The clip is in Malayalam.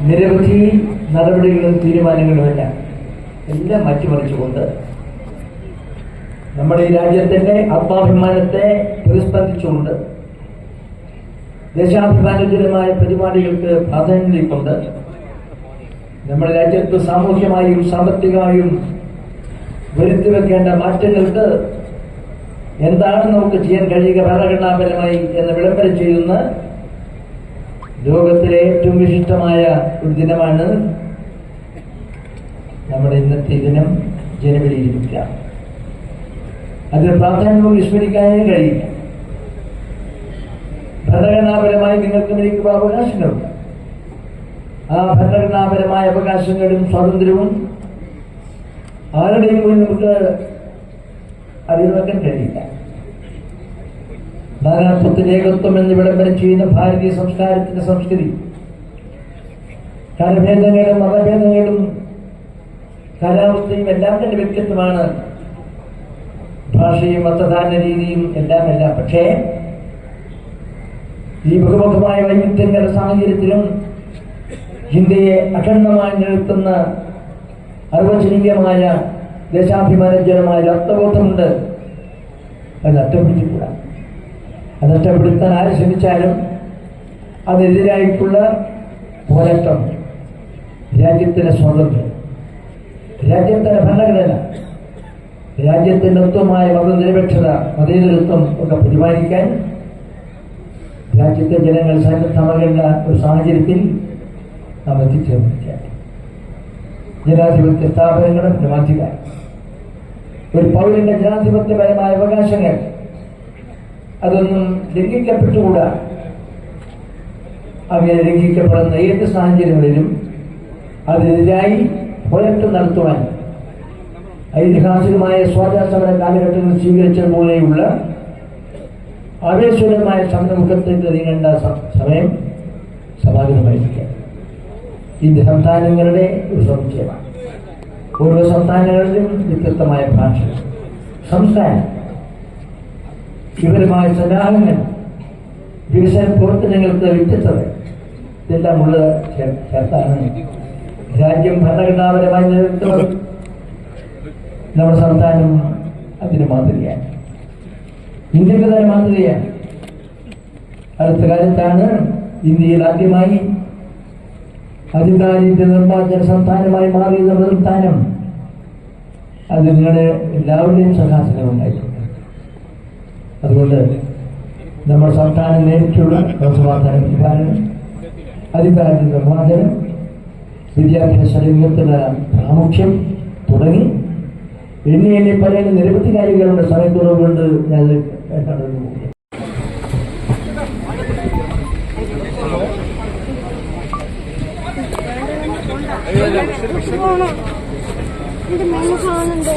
നിരവധി നടപടികളും തീരുമാനങ്ങളുമെല്ലാം എല്ലാം മാറ്റിമറിച്ചുകൊണ്ട് നമ്മുടെ ഈ രാജ്യത്തിന്റെ ആത്മാഭിമാനത്തെ പ്രതിസ്പന്ദിച്ചുകൊണ്ട് ദേശാഭിമാനജനമായ പരിപാടികൾക്ക് പ്രാധാന്യം നൽകിക്കൊണ്ട് നമ്മുടെ രാജ്യത്ത് സാമൂഹ്യമായും സാമ്പത്തികമായും വരുത്തി വെക്കേണ്ട മാറ്റങ്ങൾക്ക് എന്താണ് നമുക്ക് ചെയ്യാൻ കഴിയുക ഭരണഘടനാപരമായി എന്ന് വിളംബരം ചെയ്യുന്ന ലോകത്തിലെ ഏറ്റവും വിശിഷ്ടമായ ഒരു ദിനമാണ് നമ്മുടെ ഇന്നത്തെ ദിനം ജനുവരി ഇരുപത്തി ആറ് അതിന് പ്രാധാന്യവും വിസ്മരിക്കാനേ കഴിയില്ല. ഭരണഘടനാപരമായി നിങ്ങൾക്ക് എനിക്കും അവകാശങ്ങളുണ്ട് ആ ഭരണഘടനാപരമായ അവകാശങ്ങളും സ്വാതന്ത്ര്യവും ആരുടെയും നമുക്ക് അറിയാൻ കഴിയില്ല. നാനാത്വത്തിൽ ഏകത്വം എന്ന് വിളംബരം ചെയ്യുന്ന ഭാരതീയ സംസ്കാരത്തിന്റെ സംസ്കൃതി. കാലഭേദങ്ങളും മതഭേദങ്ങളും കാലാവസ്ഥയും എല്ലാം തന്നെ വ്യക്തിത്വമാണ് ഭാഷയും മതദാന രീതിയും എല്ലാം എല്ലാം പക്ഷേ ഈ ബഹുമുഖമായ വൈവിധ്യങ്ങളുടെ സാഹചര്യത്തിലും ഇന്ത്യയെ അഖണ്ഡമായി നിർത്തുന്ന അർവചനീയമായ ദേശാഭിമാനജനമായ രക്തബോധമുണ്ട് അത് അത് നഷ്ടപ്പെടുത്താൻ ആര് ശ്രമിച്ചാലും അതിനെതിരായിട്ടുള്ള പോരാട്ടം രാജ്യത്തിന്റെ സ്വാതന്ത്ര്യം. രാജ്യത്തിന്റെ ഭരണഘടന. രാജ്യത്തിന്റെ ഒത്തമായ മതനിരപേക്ഷത മതേതരത്വം ഒക്കെ പരിപാലിക്കാൻ രാജ്യത്തെ ജനങ്ങൾ സന്നദ്ധമാകേണ്ട ഒരു സാഹചര്യത്തിൽ നാം എത്തിച്ചേർന്നിരിക്കുകയാണ് ജനാധിപത്യ സ്ഥാപനങ്ങളും പരമാധികാരം. ഒരു പൗരന്റെ ജനാധിപത്യപരമായ അവകാശങ്ങൾ അതൊന്നും ലംഘിക്കപ്പെട്ടുകൂടാ. അങ്ങനെ ലംഘിക്കപ്പെടുന്ന ഏത് സാഹചര്യങ്ങളിലും അതിനെതിരായി പോരാട്ടം നടത്തുവാൻ ഐതിഹാസികമായ സ്വാതന്ത്ര്യ സമര സ്വീകരിച്ച സ്വീകരിച്ചതുപോലെയുള്ള ആവേശകരമായ സമരമുഖത്തേക്ക് നീങ്ങേണ്ട സമയം സമാധാനമായിരിക്കാം ഈ സംസ്ഥാനങ്ങളുടെ ഒരു സമുച്ചയമാണ് ഓരോ സംസ്ഥാനങ്ങളിലും വ്യത്യസ്തമായ ഭാഷ സംസ്ഥാനം വിവരമായ ദിവസം പുറത്ത് പ്രവർത്തനങ്ങൾക്ക് വ്യത്യസ്തത. ഇതെല്ലാം ഉള്ളത് ചേർത്താണ്. രാജ്യം ഭരണഘടനാപരമായി നിലനിർത്തുന്നത്. നമ്മുടെ സംസ്ഥാനം അതിന് മാതൃകയാണ്. ഇന്ത്യയ്ക്ക് തന്നെ മാതൃകയാണ്. അടുത്ത കാലത്താണ് ഇന്ത്യയിൽ ആദ്യമായി അധികാരിന്റെ നിർമ്മാർജന സംസ്ഥാനമായി മാറിയ നമ്മുടെ അത് നിങ്ങളുടെ എല്ലാവരുടെയും സഹാസനം ഉണ്ടായിട്ടുണ്ട് അതുകൊണ്ട് നമ്മുടെ സംസ്ഥാനം നേരിട്ടുള്ള പരിപാലനം അധികാരത്തിന്റെ നിർമ്മാർജനം വിദ്യാഭ്യാസ രംഗത്തുള്ള പ്രാമുഖ്യം തുടങ്ങി എണ്ണി എന്നെ പറയുന്ന നിരവധി കാര്യങ്ങളുടെ സമയം കൊണ്ട് ഞാൻ ഇത് മെയിൻ കാണുന്നുണ്ട്